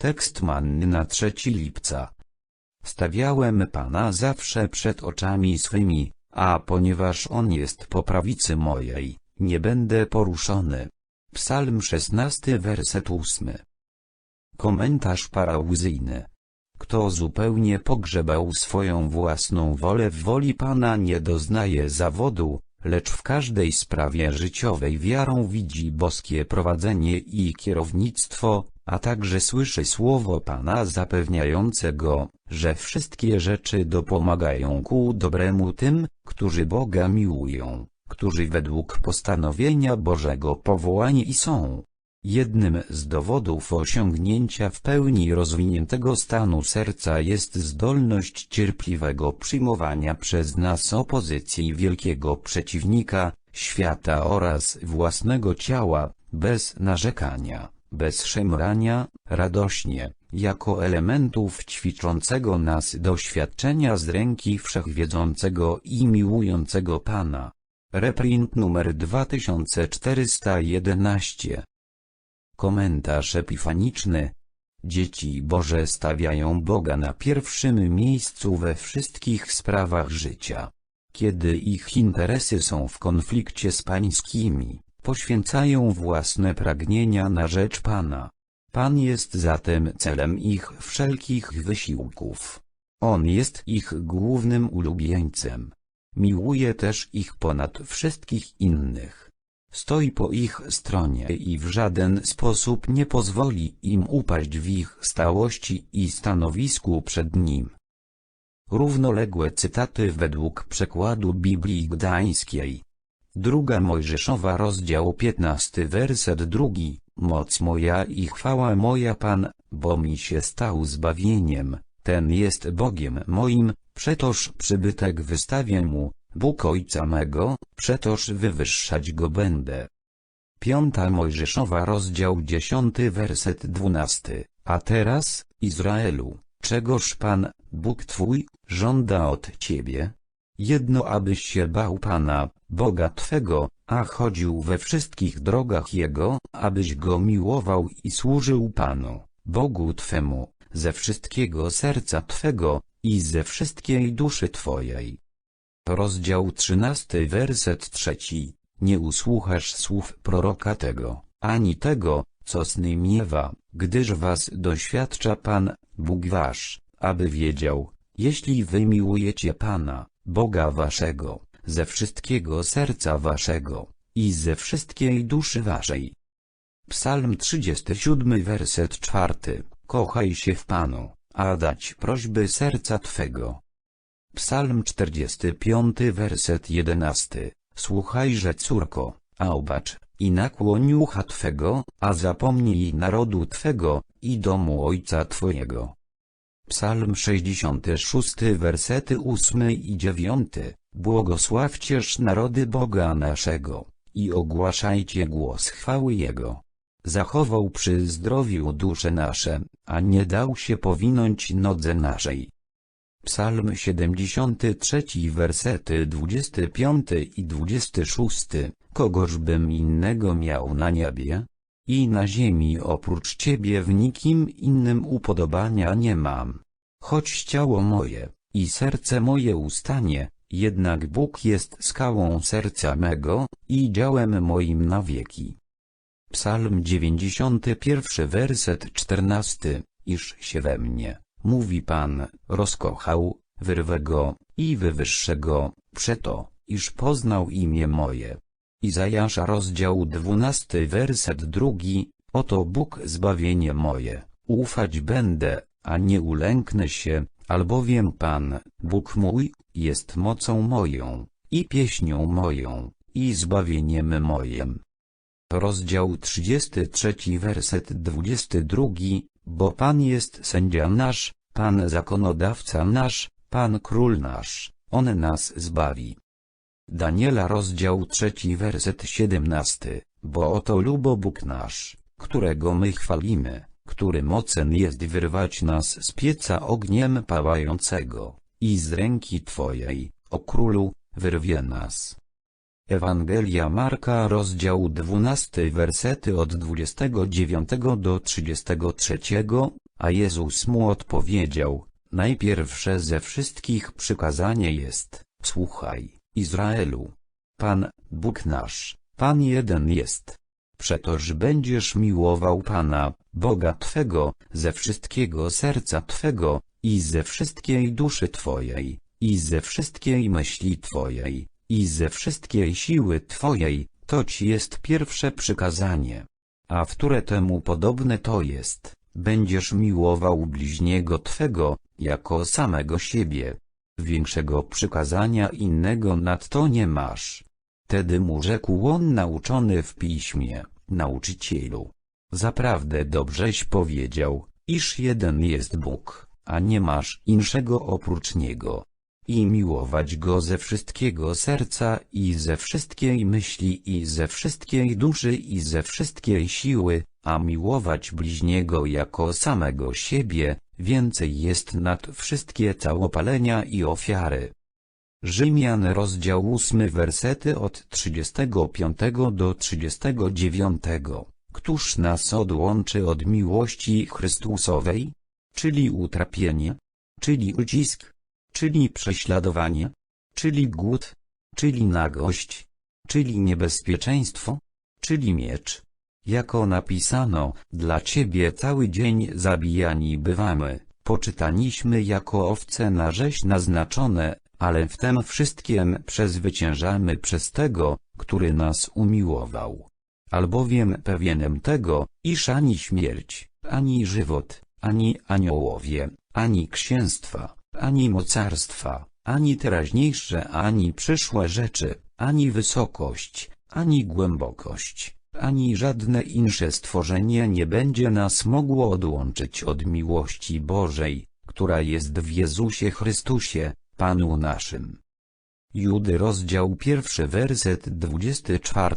Tekst manny na 3 lipca. Stawiałem Pana zawsze przed oczami swymi, a ponieważ On jest po prawicy mojej, nie będę poruszony. Psalm 16 werset 8 Komentarz parauzyjny Kto zupełnie pogrzebał swoją własną wolę w woli Pana nie doznaje zawodu, lecz w każdej sprawie życiowej wiarą widzi boskie prowadzenie i kierownictwo, a także słyszy słowo Pana zapewniające go, że wszystkie rzeczy dopomagają ku dobremu tym, którzy Boga miłują, którzy według postanowienia Bożego powołani są. Jednym z dowodów osiągnięcia w pełni rozwiniętego stanu serca jest zdolność cierpliwego przyjmowania przez nas opozycji wielkiego przeciwnika, świata oraz własnego ciała, bez narzekania, bez szemrania, radośnie, jako elementów ćwiczącego nas doświadczenia z ręki wszechwiedzącego i miłującego Pana. Reprint numer 2411 Komentarz epifaniczny Dzieci Boże stawiają Boga na pierwszym miejscu we wszystkich sprawach życia. Kiedy ich interesy są w konflikcie z pańskimi, poświęcają własne pragnienia na rzecz Pana. Pan jest zatem celem ich wszelkich wysiłków. On jest ich głównym ulubieńcem. Miłuje też ich ponad wszystkich innych. Stoi po ich stronie i w żaden sposób nie pozwoli im upaść w ich stałości i stanowisku przed nim. Równoległe cytaty według przekładu Biblii Gdańskiej. Druga Mojżeszowa rozdział 15 werset drugi. Moc moja i chwała moja Pan, bo mi się stał zbawieniem, ten jest Bogiem moim, przetoż przybytek wystawię mu, Bóg Ojca mego, przetoż wywyższać go będę. Piąta Mojżeszowa rozdział 10 werset 12. A teraz, Izraelu, czegoż Pan, Bóg Twój, żąda od Ciebie? Jedno abyś się bał Pana, Boga Twego, a chodził we wszystkich drogach Jego, abyś Go miłował i służył Panu, Bogu Twemu, ze wszystkiego serca Twego, i ze wszystkiej duszy Twojej. Rozdział 13 werset 3 Nie usłuchasz słów proroka tego, ani tego, co sny miewa, gdyż was doświadcza Pan, Bóg wasz, aby wiedział, jeśli wy miłujecie Pana, Boga waszego, ze wszystkiego serca waszego, i ze wszystkiej duszy waszej. Psalm 37 werset 4 Kochaj się w Panu, a dać prośby serca Twego. Psalm 45 werset 11 Słuchajże córko, a obacz, i nakłoń ucha Twego, a zapomnij narodu Twego, i domu Ojca Twojego. Psalm 66 wersety 8 i 9 Błogosławcież narody Boga naszego, i ogłaszajcie głos chwały Jego. Zachował przy zdrowiu dusze nasze, a nie dał się powinąć nodze naszej. Psalm 73 wersety 25 i 26 Kogoż bym innego miał na niebie? I na ziemi oprócz Ciebie w nikim innym upodobania nie mam. Choć ciało moje, i serce moje ustanie, jednak Bóg jest skałą serca mego, i działem moim na wieki. Psalm 91 werset 14 Iż się we mnie, mówi Pan, rozkochał, wyrwę go, i wywyższę go, przeto, iż poznał imię moje. Izajasza rozdział 12 werset 2 Oto Bóg zbawienie moje, ufać będę, a nie ulęknę się, albowiem Pan, Bóg mój, jest mocą moją, i pieśnią moją, i zbawieniem mojem. Rozdział 33 werset 22 Bo Pan jest sędzia nasz, Pan zakonodawca nasz, Pan król nasz, On nas zbawi. Daniela rozdział 3 werset 17 Bo oto lubo Bóg nasz, którego my chwalimy, który mocen jest wyrwać nas z pieca ogniem pałającego, i z ręki Twojej, o królu, wyrwie nas. Ewangelia Marka rozdział 12 wersety od 29 do 33, a Jezus mu odpowiedział, najpierwsze ze wszystkich przykazanie jest, słuchaj, Izraelu. Pan, Bóg nasz, Pan jeden jest. Przetoż będziesz miłował Pana, Boga Twego, ze wszystkiego serca Twego, i ze wszystkiej duszy Twojej, i ze wszystkiej myśli Twojej, i ze wszystkiej siły Twojej, to Ci jest pierwsze przykazanie. A wtóre temu podobne to jest, będziesz miłował bliźniego Twego, jako samego siebie. Większego przykazania innego nadto nie masz. Tedy mu rzekł on nauczony w piśmie, nauczycielu. Zaprawdę dobrześ powiedział, iż jeden jest Bóg, a nie masz inszego oprócz Niego. I miłować Go ze wszystkiego serca i ze wszystkiej myśli i ze wszystkiej duszy i ze wszystkiej siły, a miłować bliźniego jako samego siebie, więcej jest nad wszystkie całopalenia i ofiary. Rzymian rozdział 8 wersety od 35 do 39. Któż nas odłączy od miłości Chrystusowej? Czyli utrapienie? Czyli ucisk? Czyli prześladowanie? Czyli głód? Czyli nagość? Czyli niebezpieczeństwo? Czyli miecz? Jako napisano, dla Ciebie cały dzień zabijani bywamy, poczytaniśmy jako owce na rzeź naznaczone, ale w tem wszystkim przezwyciężamy przez Tego, który nas umiłował. Albowiem pewienem tego, iż ani śmierć, ani żywot, ani aniołowie, ani księstwa, ani mocarstwa, ani teraźniejsze, ani przyszłe rzeczy, ani wysokość, ani głębokość, ani żadne insze stworzenie nie będzie nas mogło odłączyć od miłości Bożej, która jest w Jezusie Chrystusie, Panu naszym. Judy rozdział pierwszy werset 24,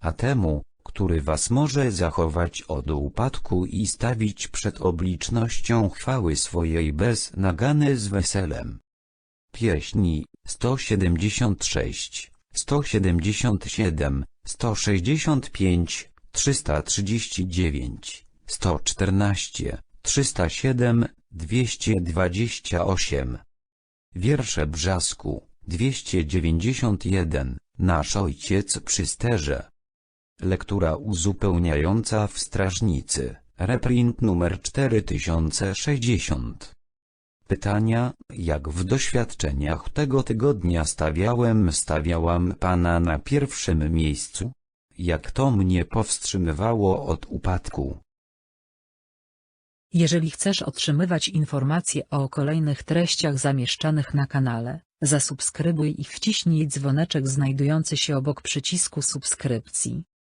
a temu, który was może zachować od upadku i stawić przed oblicznością chwały swojej bez nagany z weselem. Pieśni 176, 177, 165, 339, 114, 307, 228. Wiersze Brzasku, 291, Nasz Ojciec przy sterze. Lektura uzupełniająca w Strażnicy, reprint numer 4060. Pytania, jak w doświadczeniach tego tygodnia stawiałem stawiałam Pana na pierwszym miejscu? Jak to mnie powstrzymywało od upadku? Jeżeli chcesz otrzymywać informacje o kolejnych treściach zamieszczanych na kanale, zasubskrybuj i wciśnij dzwoneczek znajdujący się obok przycisku subskrypcji.